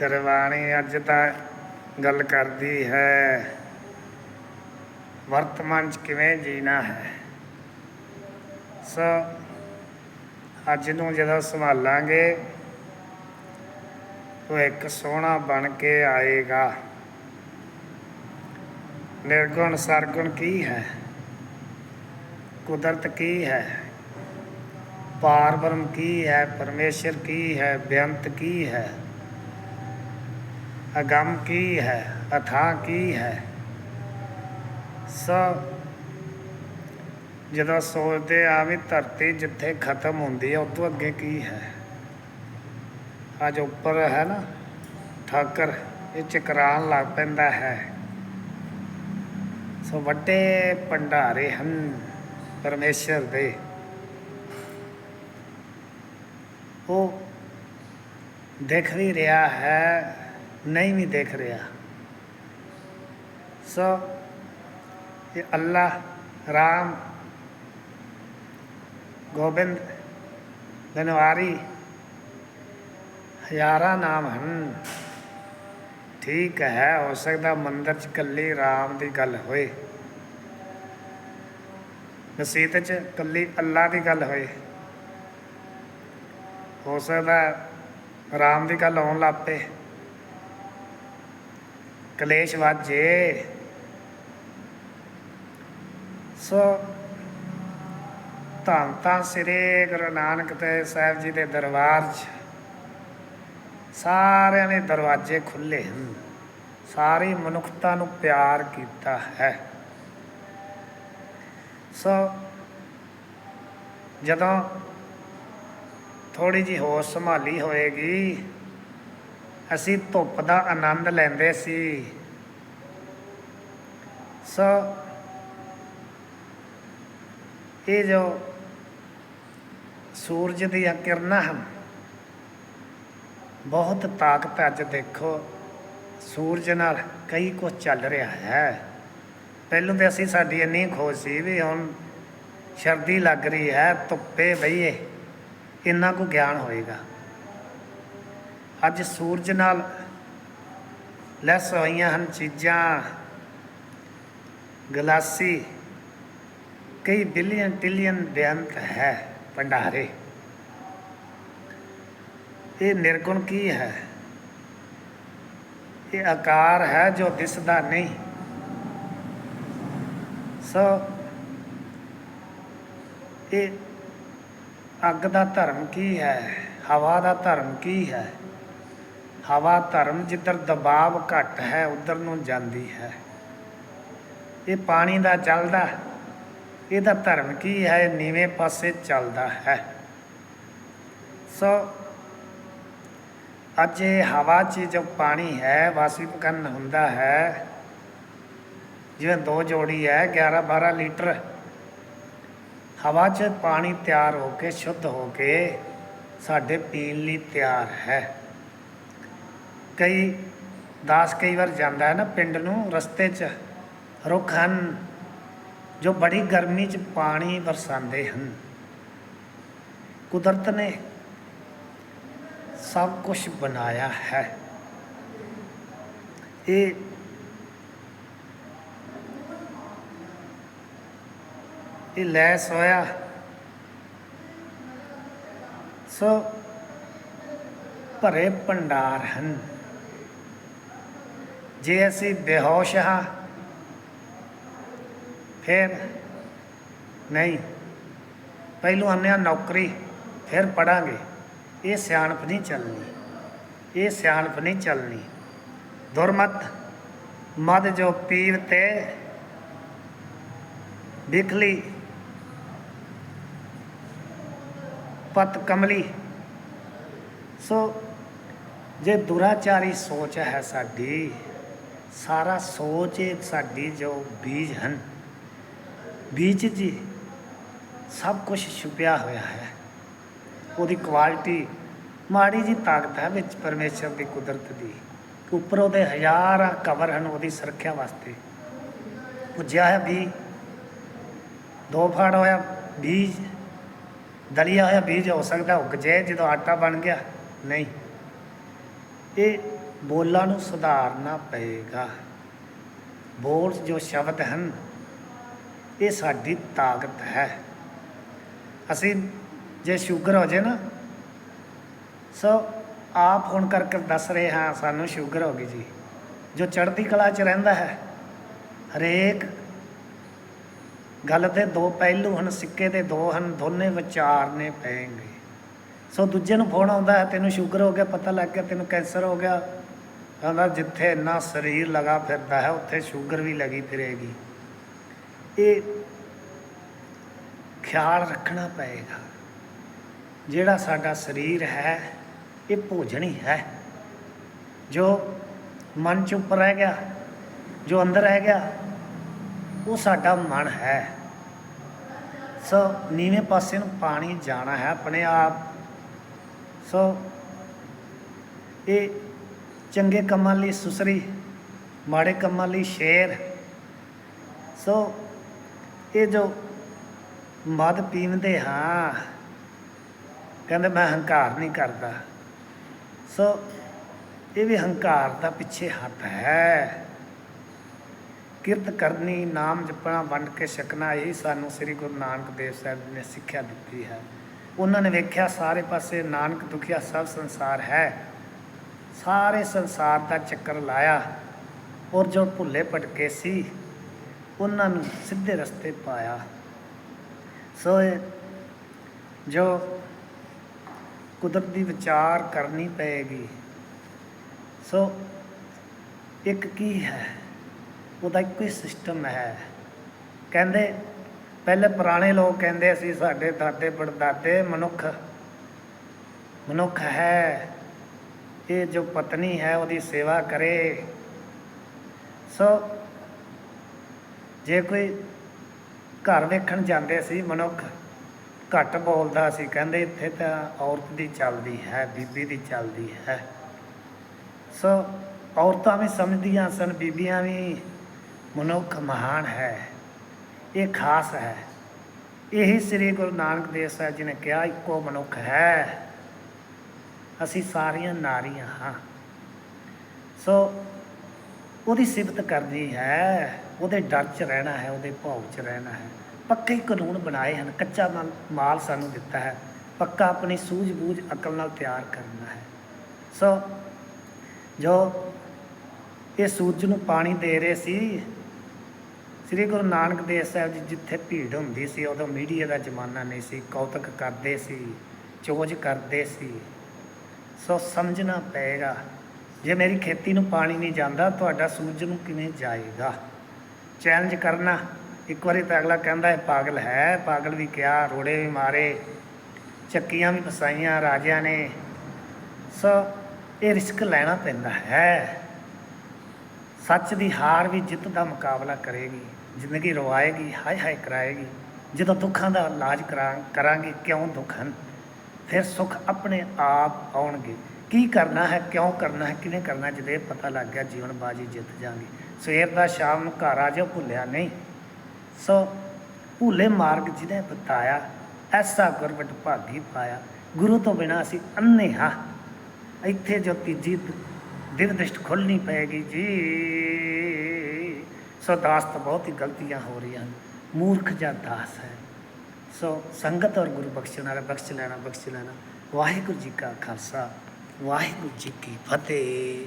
ਗੁਰਬਾਣੀ ਅੱਜ ਤਾਂ ਗੱਲ ਕਰਦੀ ਹੈ। ਵਰਤਮਾਨ ਚ ਕਿਵੇਂ ਜੀਣਾ ਹੈ? ਸੋ, ਅੱਜ ਨੂੰ ਜਦੋਂ ਸੰਭਾਲਾਂਗੇ, ਉਹ ਇੱਕ ਸੋਹਣਾ ਬਣ ਕੇ ਆਏਗਾ। ਨਿਰਗੁਣ, ਸਰਗੁਣ ਕੀ ਹੈ? ਕੁਦਰਤ ਕੀ ਹੈ? ਪਾਰ ਬ੍ਰਹਮ ਕੀ ਹੈ? ਪਰਮੇਸ਼ਰ ਕੀ ਹੈ? ਬੇਅੰਤ ਕੀ ਹੈ? ਅਗੰਮ ਕੀ ਹੈ, ਅਥਾਹ ਕੀ ਹੈ? ਸੋ ਜਦੋਂ ਸੋਚਦੇ ਆ ਵੀ ਧਰਤੀ ਜਿੱਥੇ ਖਤਮ ਹੁੰਦੀ ਹੈ ਉਸ ਅੱਗੇ ਕੀ ਹੈ? ਅੱਜ ਉੱਪਰ ਹੈ ਨਾ, ਠਾਕਰ, ਇਹ ਚਕਰਾਨ ਲੱਗ ਪੈਂਦਾ ਹੈ। ਸੋ ਵੱਡੇ ਭੰਡਾਰੇ ਹਨ ਪਰਮੇਸ਼ਰ ਦੇ। ਉਹ ਦੇਖ ਵੀ ਰਿਹਾ ਹੈ ਨਹੀਂ ਵੀ ਦੇਖ ਰਿਹਾ। ਸੋ ਇਹ ਅੱਲਾਹ, ਰਾਮ, ਗੋਬਿੰਦ, ਬਨਵਾਰੀ, ਹਜ਼ਾਰਾਂ ਨਾਮ ਹਨ। ਠੀਕ ਹੈ, ਹੋ ਸਕਦਾ ਮੰਦਰ ਚ ਕੱਲੀ ਰਾਮ ਦੀ ਗੱਲ ਹੋਏ। ਮਸੀਤ ਚ ਕੱਲੀ ਅੱਲਾ ਦੀ ਗੱਲ ਹੋਏ। ਹੋ ਸਕਦਾ ਰਾਮ ਦੀ ਗੱਲ ਆਉਣ ਲੱਪੇ ਕਲੇਸ਼ ਵਾਜੇ ਸੋ ਧੰਨ ਤਾਂ ਸ੍ਰੀ ਗੁਰੂ ਨਾਨਕ ਦੇਵ ਸਾਹਿਬ ਜੀ ਦੇ ਦਰਬਾਰ 'ਚ ਸਾਰਿਆਂ ਨੇ ਦਰਵਾਜ਼ੇ ਖੁੱਲੇ ਹਨ। ਸਾਰੀ ਮਨੁੱਖਤਾ ਨੂੰ ਪਿਆਰ ਕੀਤਾ ਹੈ। ਸੋ ਜਦੋਂ ਥੋੜੀ ਜੀ ਹੋਸ਼ ਸੰਭਾਲੀ ਹੋਏਗੀ ਅਸੀਂ ਧੁੱਪ ਦਾ ਆਨੰਦ ਲੈਂਦੇ ਸੀ। ਸੋ ਇਹ ਜੋ ਸੂਰਜ ਦੀਆਂ ਕਿਰਨਾਂ ਹਨ, ਬਹੁਤ ਤਾਕਤ ਅੱਜ ਦੇਖੋ, ਸੂਰਜ ਨਾਲ ਕਈ ਕੁਝ ਚੱਲ ਰਿਹਾ ਹੈ। ਪਹਿਲਾਂ ਤੇ ਅਸੀਂ ਸਾਡੀ ਇੰਨੀ ਖੋਜ ਸੀ ਵੀ ਹੁਣ ਸਰਦੀ ਲੱਗ ਰਹੀ ਹੈ, ਧੁੱਪੇ ਬਈਏ, ਇੰਨਾ ਕੁ ਗਿਆਨ ਹੋਏਗਾ। ਅੱਜ ਸੂਰਜ ਨਾਲ ਲੈਸ ਹੋਈਆਂ ਹਨ ਚੀਜ਼ਾਂ। ਗਲਾਸੀ। ਕਈ ਬਿਲੀਅਨ ਟ੍ਰਿਲੀਅਨ ਬੇਅੰਤ ਹੈ ਭੰਡਾਰੇ। ਇਹ ਨਿਰਗੁਣ ਕੀ ਹੈ? ਇਹ ਆਕਾਰ ਹੈ ਜੋ ਦਿਸਦਾ ਨਹੀਂ। ਸੋ ਇਹ ਅੱਗ ਦਾ ਧਰਮ ਕੀ ਹੈ? ਹਵਾ ਦਾ ਧਰਮ ਕੀ ਹੈ? ਹਵਾ ਧਰਮ ਜਿੱਧਰ ਦਬਾਅ ਘੱਟ ਹੈ, ਉਧਰ ਨੂੰ ਜਾਂਦੀ ਹੈ। ਇਹ ਪਾਣੀ ਦਾ ਚੱਲਦਾ ਇਹਦਾ ਧਰਮ ਕੀ ਹੈ? ਨੀਵੇਂ ਪਾਸੇ ਚੱਲਦਾ ਹੈ। ਸੋ ਅੱਜ ਇਹ ਹਵਾ 'ਚ ਜੋ ਪਾਣੀ ਹੈ ਵਾਸ਼ੀਕਰਨ ਹੁੰਦਾ ਹੈ, ਜਿਵੇਂ ਦੋ ਜੋੜੀ ਹੈ 11 12 ਲੀਟਰ। ਹਵਾ 'ਚ ਪਾਣੀ ਤਿਆਰ ਹੋ ਕੇ, ਸ਼ੁੱਧ ਹੋ ਕੇ ਸਾਡੇ ਪੀਣ ਲਈ ਤਿਆਰ ਹੈ। ਕਈ, ਦਾਸ ਕਈ ਵਾਰ ਜਾਂਦਾ ਹੈ ਨਾ ਪਿੰਡ ਨੂੰ, ਰਸਤੇ 'ਚ। ਰੁੱਖ ਹਨ ਜੋ ਬੜੀ ਗਰਮੀ 'ਚ ਪਾਣੀ ਵਰਸਾਉਂਦੇ ਹਨ। ਕੁਦਰਤ ਨੇ ਸਭ ਕੁਝ ਬਣਾਇਆ ਹੈ। ਇਹ ਇਹ ਲੈਸ ਹੋਇਆ। ਸੋ ਭਰੇ ਭੰਡਾਰ ਹਨ। ਜੇ ਅਸੀਂ ਬੇਹੋਸ਼ ਹਾਂ, ਫਿਰ ਨਹੀਂ। ਪਹਿਲੂ ਆਨੇ ਨੌਕਰੀ, ਫਿਰ ਪੜਾਂਗੇ ਇਹ ਸਿਆਣਪ ਨਹੀਂ ਚੱਲਣੀ। ਇਹ ਸਿਆਣਪ ਨਹੀਂ ਚੱਲਣੀ। ਦੁਰਮਤ, ਮਦ ਜੋ ਪੀਰ ਤੇ ਵਿਖਲੀ ਪਤ ਕਮਲੀ। ਸੋ ਜੇ ਦੁਰਾਚਾਰੀ ਸੋਚ ਹੈ ਸਾਡੀ ਸਾਰਾ ਸੋਚ ਸਾਡੀ ਜੋ ਬੀਜ ਹਨ, ਬੀਜ ਜੀ, ਸਭ ਕੁਝ ਛੁਪਿਆ ਹੋਇਆ ਹੈ। ਉਹਦੀ ਕੁਆਲਿਟੀ ਮਾੜੀ ਜੀ ਤਾਕਤ ਹੈ ਵਿੱਚ ਪਰਮੇਸ਼ਰ ਦੀ ਕੁਦਰਤ ਦੀ। ਉੱਪਰ ਉਹਦੇ ਹਜ਼ਾਰਾਂ ਕਵਰ ਹਨ ਉਹਦੀ ਸੁਰੱਖਿਆ ਵਾਸਤੇ। ਪੁੱਜਿਆ ਹੈ ਵੀ ਦੋ ਫਾੜ ਹੋਇਆ ਬੀਜ, ਦਲਿਆ ਹੋਇਆ ਬੀਜ ਹੋ ਸਕਦਾ ਉੱਗ ਜਾਏ ਜਦੋਂ ਆਟਾ ਬਣ ਗਿਆ। ਨਹੀਂ। ਇਹ ਬੋਲਾਂ ਨੂੰ ਸੁਧਾਰਨਾ ਪਏਗਾ। ਬੋਲ ਜੋ ਸ਼ਬਦ ਹਨ, ਇਹ ਸਾਡੀ ਤਾਕਤ ਹੈ। ਅਸੀਂ ਜੇ ਸ਼ੂਗਰ ਹੋ ਜੇ ਨਾ, ਸੋ ਆਪ ਹੁਣ ਕਰਕੇ ਦੱਸ ਰਹੇ ਹਾਂ, ਸਾਨੂੰ ਸ਼ੂਗਰ ਹੋ ਗਈ ਜੀ। ਜੋ ਚੜ੍ਹਦੀ ਕਲਾ 'ਚ ਰਹਿੰਦਾ ਹੈ, ਹਰੇਕ ਗੱਲ ਦੇ ਦੋ ਪਹਿਲੂ ਹਨ, ਸਿੱਕੇ ਦੇ ਦੋ ਹਨ, ਦੋਨੇ ਵਿਚਾਰਨੇ ਪੈਣਗੇ। ਸੋ ਦੂਜੇ ਨੂੰ ਫੋਨ ਆਉਂਦਾ ਹੈ, ਤੈਨੂੰ ਸ਼ੂਗਰ ਹੋ ਗਿਆ, ਪਤਾ ਲੱਗ ਗਿਆ, ਤੈਨੂੰ ਕੈਂਸਰ ਹੋ ਗਿਆ ਕਹਿੰਦਾ ਜਿੱਥੇ ਇੰਨਾ ਸਰੀਰ ਲਗਾ ਫਿਰਦਾ ਹੈ, ਉੱਥੇ ਸ਼ੂਗਰ ਵੀ ਲੱਗੀ ਫਿਰੇਗੀ। ਇਹ ਖਿਆਲ ਰੱਖਣਾ ਪਏਗਾ। ਜਿਹੜਾ ਸਾਡਾ ਸਰੀਰ ਹੈ, ਇਹ ਭੋਜਨ ਹੀ ਹੈ। ਜੋ ਮਨ ਚ ਉੱਪਰ ਰਹਿ ਗਿਆ, ਜੋ ਅੰਦਰ ਰਹਿ ਗਿਆ, ਉਹ ਸਾਡਾ ਮਨ ਹੈ। ਸੋ ਨੀਵੇਂ ਪਾਸੇ ਨੂੰ ਪਾਣੀ ਜਾਣਾ ਹੈ, ਆਪਣੇ ਆਪ। ਸੋ ਇਹ ਚੰਗੇ ਕੰਮਾਂ ਲਈ ਸੁਸਰੀ, ਮਾੜੇ ਕੰਮਾਂ ਲਈ ਸ਼ੇਰ। ਸੋ ਇਹ ਜੋ ਮਦ ਪੀਂਦੇ ਹਾਂ, ਕਹਿੰਦੇ ਮੈਂ ਹੰਕਾਰ ਨਹੀਂ ਕਰਦਾ। ਸੋ ਇਹ ਵੀ ਹੰਕਾਰ ਦਾ ਪਿੱਛੇ ਹੱਥ ਹੈ। ਕਿਰਤ ਕਰਨੀ, ਨਾਮ ਜਪਣਾ, ਵੰਡ ਕੇ ਛਕਣਾ, ਇਹ ਸਾਨੂੰ ਸ੍ਰੀ ਗੁਰੂ ਨਾਨਕ ਦੇਵ ਸਾਹਿਬ ਜੀ ਨੇ ਸਿੱਖਿਆ ਦਿੱਤੀ ਹੈ। ਉਹਨਾਂ ਨੇ ਵੇਖਿਆ ਸਾਰੇ ਪਾਸੇ ਨਾਨਕ ਦੁਖੀਆ ਸਭ ਸੰਸਾਰ ਹੈ। ਸਾਰੇ ਸੰਸਾਰ ਦਾ ਚੱਕਰ ਲਾਇਆ। ਔਰ ਜੋ ਭੁੱਲੇ ਭਟਕੇ ਸੀ, ਉਹਨਾਂ ਨੂੰ ਸਿੱਧੇ ਰਸਤੇ ਪਾਇਆ। ਸੋ ਇਹ ਜੋ ਕੁਦਰਤ ਦੀ ਵਿਚਾਰ ਕਰਨੀ ਪਏਗੀ, ਸੋ ਇੱਕ ਕੀ ਹੈ? ਉਹਦਾ ਇੱਕੋ ਹੀ ਸਿਸਟਮ ਹੈ। ਕਹਿੰਦੇ, ਪਹਿਲੇ ਪੁਰਾਣੇ ਲੋਕ ਕਹਿੰਦੇ ਸੀ, ਸਾਡੇ ਦਾਦੇ ਪੜਦਾਦੇ ਮਨੁੱਖ ਮਨੁੱਖ ਹੈ। ਇਹ ਜੋ ਪਤਨੀ ਹੈ, ਉਹਦੀ ਸੇਵਾ ਕਰੇ। ਸੋ ਜੇ ਕੋਈ ਘਰ ਵੇਖਣ ਜਾਂਦੇ ਸੀ, ਮਨੁੱਖ ਘੱਟ ਬੋਲਦਾ ਸੀ, ਕਹਿੰਦੇ ਇੱਥੇ ਤਾਂ ਔਰਤ ਦੀ ਚੱਲਦੀ ਹੈ, ਬੀਬੀ ਦੀ ਚੱਲਦੀ ਹੈ। ਸੋ ਔਰਤਾਂ ਵੀ ਸਮਝਦੀਆਂ ਸਨ, ਬੀਬੀਆਂ ਵੀ ਮਨੁੱਖ ਮਹਾਨ ਹੈ, ਇਹ ਖਾਸ ਹੈ। ਇਹੀ ਸ੍ਰੀ ਗੁਰੂ ਨਾਨਕ ਦੇਵ ਸਾਹਿਬ ਜੀ ਨੇ ਕਿਹਾ, ਇੱਕੋ ਮਨੁੱਖ ਹੈ। ਅਸੀਂ ਸਾਰੀਆਂ ਨਾਰੀਆਂ ਹਾਂ। ਸੋ ਉਹਦੀ ਸਿਫਤ ਕਰਨੀ ਹੈ, ਉਹਦੇ ਡਰ 'ਚ ਰਹਿਣਾ ਹੈ, ਉਹਦੇ ਭਾਵ 'ਚ ਰਹਿਣਾ ਹੈ। ਪੱਕੇ ਕਾਨੂੰਨ ਬਣਾਏ ਹਨ, ਕੱਚਾ ਮਾਲ ਮਾਲ ਸਾਨੂੰ ਦਿੱਤਾ ਹੈ। ਪੱਕਾ ਆਪਣੀ ਸੂਝ-ਬੂਝ, ਅਕਲ ਨਾਲ ਤਿਆਰ ਕਰਨਾ ਹੈ। ਸੋ ਜੋ ਇਹ ਸੂਰਜ ਨੂੰ ਪਾਣੀ ਦੇ ਰਹੇ ਸੀ, ਸ੍ਰੀ ਗੁਰੂ ਨਾਨਕ ਦੇਵ ਸਾਹਿਬ ਜੀ ਜਿੱਥੇ ਭੀੜ ਹੁੰਦੀ ਸੀ, ਉਦੋਂ ਮੀਡੀਆ ਦਾ ਜ਼ਮਾਨਾ ਨਹੀਂ ਸੀ। ਕੌਤਕ ਕਰਦੇ ਸੀ, ਚੋਜ ਕਰਦੇ ਸੀ। ਸੋ ਸਮਝਣਾ ਪਏਗਾ। ਜੇ ਮੇਰੀ ਖੇਤੀ ਨੂੰ ਪਾਣੀ ਨਹੀਂ ਜਾਂਦਾ, ਤੁਹਾਡਾ ਸੂਰਜ ਨੂੰ ਕਿਵੇਂ ਜਾਏਗਾ? ਚੈਲੰਜ ਕਰਨਾ। ਇੱਕ ਵਾਰੀ ਤਾਂ ਅਗਲਾ ਕਹਿੰਦਾ ਹੈ, ਪਾਗਲ ਹੈ, ਪਾਗਲ ਵੀ ਕਿਹਾ ਰੋੜੇ ਵੀ ਮਾਰੇ, ਚੱਕੀਆਂ ਵੀ ਫਸਾਈਆਂ, ਰਾਜਿਆਂ ਨੇ। ਸੋ ਇਹ ਰਿਸਕ ਲੈਣਾ ਪੈਂਦਾ ਹੈ। ਸੱਚ ਦੀ ਹਾਰ ਵੀ ਜਿੱਤ ਦਾ ਮੁਕਾਬਲਾ ਕਰੇਗੀ, ਜ਼ਿੰਦਗੀ ਰਵਾਏਗੀ ਹਾਏ ਹਾਏ ਕਰਾਏਗੀ। ਜਦੋਂ ਦੁੱਖਾਂ ਦਾ ਇਲਾਜ ਕਰਾਂ, ਕਰਾਂਗੇ, ਕਿਉਂ ਦੁੱਖ ਹਨ? ਫਿਰ ਸੁੱਖ ਆਪਣੇ ਆਪ ਆਉਣਗੇ। ਕੀ ਕਰਨਾ ਹੈ, ਕਿਉਂ ਕਰਨਾ ਹੈ ਕਿਵੇਂ ਕਰਨਾ ਜਦੋਂ ਇਹ ਪਤਾ ਲੱਗ ਗਿਆ, ਜੀਵਨ ਬਾਜੀ ਜਿੱਤ ਜਾਾਂਗੇ ਸਵੇਰ ਦਾ ਸ਼ਾਮ ਨੂੰ ਘਰ ਆ ਜਾਓ, ਭੁੱਲਿਆ ਨਹੀਂ। ਸੋ ਭੁੱਲੇ ਮਾਰਗ ਜਿਹਨੇ ਬਤਾਇਆ ਐਸਾ ਗੁਰਬਟ ਭਾਗੀ ਪਾਇਆ। ਗੁਰੂ ਤੋਂ ਬਿਨਾ ਅਸੀਂ ਅੰਨੇ ਹਾਂ। ਇੱਥੇ ਜੋ ਤੀਜੀ ਦਿਵ ਦ੍ਰਿਸ਼ਟ ਖੋਲਣੀ ਪਏਗੀ ਜੀ। ਸੋ ਦਾਸ ਤੋਂ ਬਹੁਤ ਹੀ ਗਲਤੀਆਂ ਹੋ ਰਹੀਆਂ ਹਨ। ਮੂਰਖ ਜਾਂ ਦਾਸ ਹੈ। ਸੋ ਸੰਗਤ ਔਰ ਗੁਰੂ ਬਖਸ਼ਣ ਵਾਲਾ ਬਖਸ਼ ਲੈਣਾ ਬਖਸ਼ ਲੈਣਾ ਵਾਹਿਗੁਰੂ ਜੀ ਕਾ ਖਾਲਸਾ ਵਾਹਿਗੁਰੂ ਜੀ ਕੀ ਫਤਿਹ